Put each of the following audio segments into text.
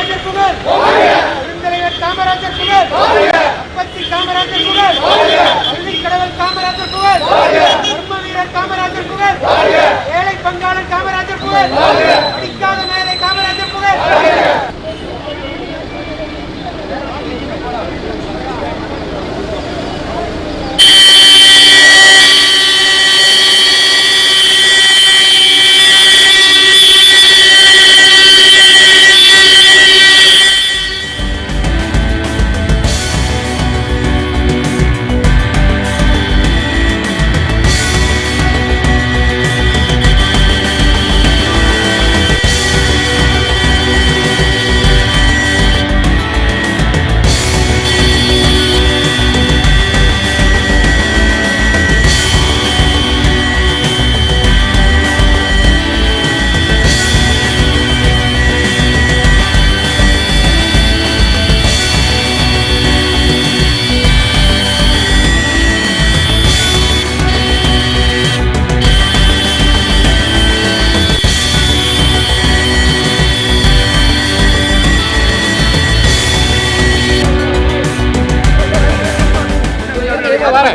காமராஜர் புகழ். பெருந்தலைவர் காமராஜர் புகழ். அப்பத்தி காமராஜர் புகழ். பள்ளி கடவுள் காமராஜர் புகழ். கர்ம வீரர் காமராஜர் புகழ். ஏழை பங்காளர் காமராஜர் புகழ்.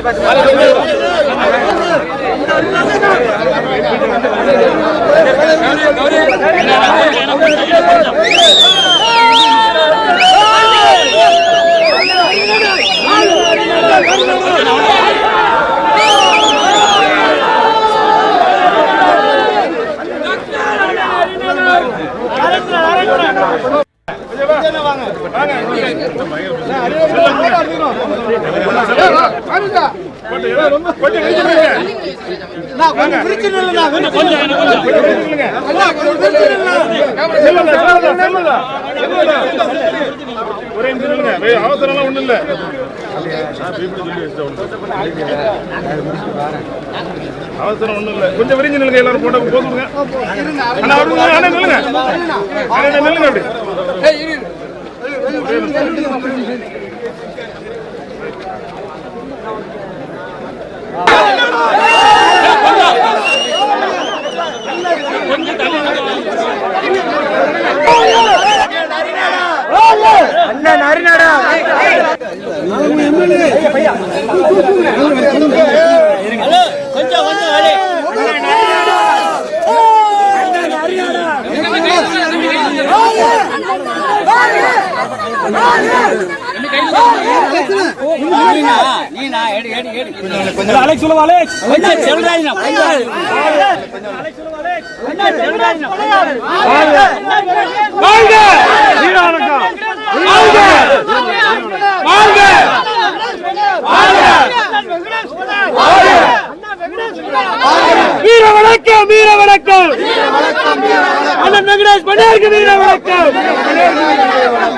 Thank you. ஒரே நிமிஷம். வே- அவசரம்லாம் ஒண்ணும் இல்ல. அவசரம் ஒண்ணும் இல்ல. கொஞ்சம் விரிஞ்சு நில்லுங்க எல்லாரும் போட்டோ போதுங்க. அண்ணா நில்லுங்க. அண்ணா நில்லுங்க. அண்ணா நில்லுங்க அப்படி. அண்ணன் அருணாடா கொஞ்சம் கொஞ்சம் நீ நான் சொல்லுவா அலெக்ஸ் கொஞ்சம் சொல்றாங்க வீர வணக்கம் வீர வணக்கம் அண்ணன் வெங்கடேஷ் பண்ணியாருக்கு வீர வணக்கம்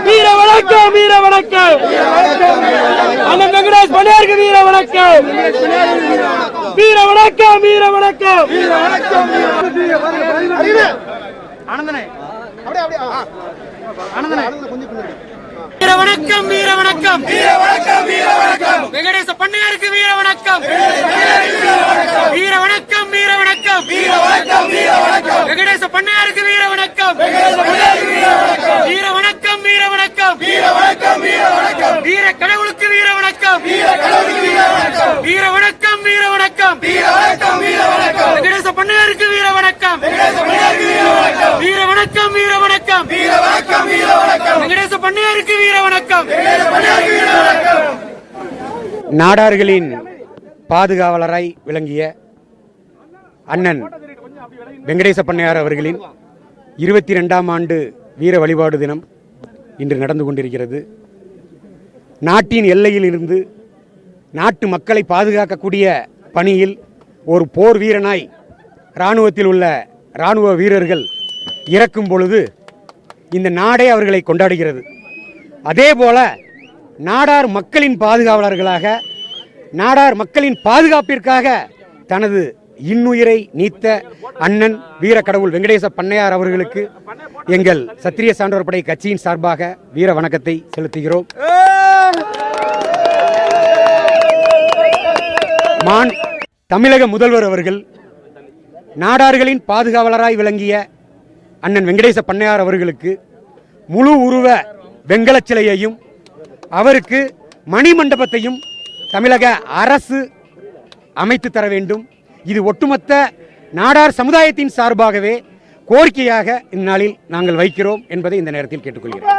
வீர வணக்கம் வீர வணக்கம் அண்ணன் வெங்கடேஷ் பண்ணியாருக்கு வீர வணக்கம் வீர வணக்கம் வீர வணக்கம் வீர வணக்கம் வீர வணக்கம் வீர வணக்கம். வீர வணக்கம் வெங்கடேச பண்ணையாருக்கு வீர வணக்கம். வீர வணக்கம் வீர வணக்கம். வீர வணக்கம் வீர வணக்கம். வெங்கடேச பண்ணையாருக்கு வீர வணக்கம் வீர வணக்கம் வீர வணக்கம் வீர வணக்கம் வீர வணக்கம் வீர கடவுளுக்கு வீர வணக்கம் வீர கடவுளுக்கு வீர வணக்கம் வீர வணக்கம் வீர வணக்கம் வீர வணக்கம் வீர வணக்கம் வெங்கடேச பண்ணையாருக்கு வீர வணக்கம் வீர வணக்கம். வீர வணக்கம் வீர வணக்கம். வீர வணக்கம். வெங்கடேச பண்ணையாருக்கு வீர வணக்கம். நாடார்களின் பாதுகாவலராய் விளங்கிய அண்ணன் வெங்கடேச பண்ணையார் அவர்களின் இருபத்தி ரெண்டாம் ஆண்டு வீர வழிபாடு தினம் இன்று நடந்து கொண்டிருக்கிறது. நாட்டின் எல்லையில் இருந்து நாட்டு மக்களை பாதுகாக்கக்கூடிய பணியில் ஒரு போர் வீரனாய் இராணுவத்தில் உள்ள இராணுவ வீரர்கள் இறக்கும் பொழுது இந்த நாடே அவர்களை கொண்டாடுகிறது. அதே போல நாடார் மக்களின் பாதுகாவலர்களாக நாடார் மக்களின் பாதுகாப்பிற்காக தனது இன்னுயிரை நீத்த அண்ணன் வீர கடவுள் வெங்கடேச பண்ணையார் அவர்களுக்கு எங்கள் சத்திரிய சான்றோர் படை கட்சியின் சார்பாக வீர வணக்கத்தை செலுத்துகிறோம். மான் தமிழக முதல்வர் அவர்கள் நாடார்களின் பாதுகாவலராய் விளங்கிய அண்ணன் வெங்கடேச பண்ணையார் அவர்களுக்கு முழு உருவ வெங்கலச் சிலையையும் அவருக்கு மணிமண்டபத்தையும் தமிழக அரசு அமைத்து தர வேண்டும். இது ஒட்டுமொத்த நாடார் சமுதாயத்தின் சார்பாகவே கோரிக்கையாக இந்நாளில் நாங்கள் வைக்கிறோம் என்பதை இந்த நேரத்தில் கேட்டுக்கொள்கிறோம்